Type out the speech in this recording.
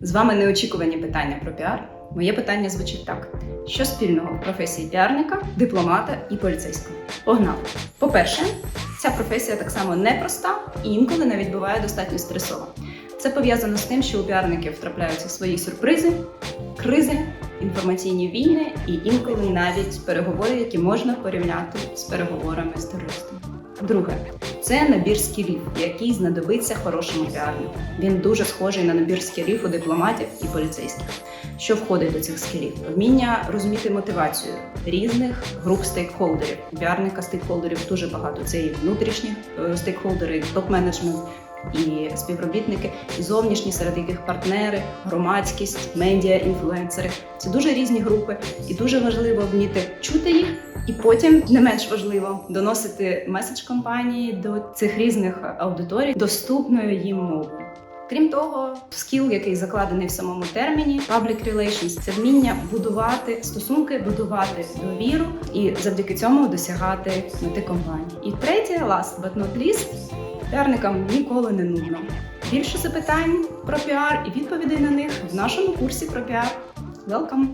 З вами неочікувані питання про піар. Моє питання звучить так: що спільного в професії піарника, дипломата і поліцейського? Погнали! По-перше, ця професія так само непроста і інколи навіть буває достатньо стресова. Це пов'язано з тим, що у піарників трапляються свої сюрпризи, кризи, інформаційні війни і інколи навіть переговори, які можна порівняти з переговорами з терористами. Друге, це набір скілів, який знадобиться хорошому піарнику. Він дуже схожий на набір скілів у дипломатів і поліцейських. Що входить до цих скілів? Вміння розуміти мотивацію різних груп стейкхолдерів. Піарника стейкхолдерів дуже багато. Це і внутрішні е, стейкхолдери, топ-менеджмент, і співробітники, і зовнішні, серед яких партнери, громадськість, медіа, інфлюенсери. Це дуже різні групи, і дуже важливо вміти чути їх, і потім не менш важливо доносити меседж компанії до цих різних аудиторій доступною їм мовою. Крім того, скіл, який закладений в самому терміні, public relations – це вміння будувати стосунки, будувати довіру і завдяки цьому досягати мети компанії. І третє, last but not least, піарникам ніколи не нудно. Більше запитань про піар і відповідей на них в нашому курсі про піар. Welcome!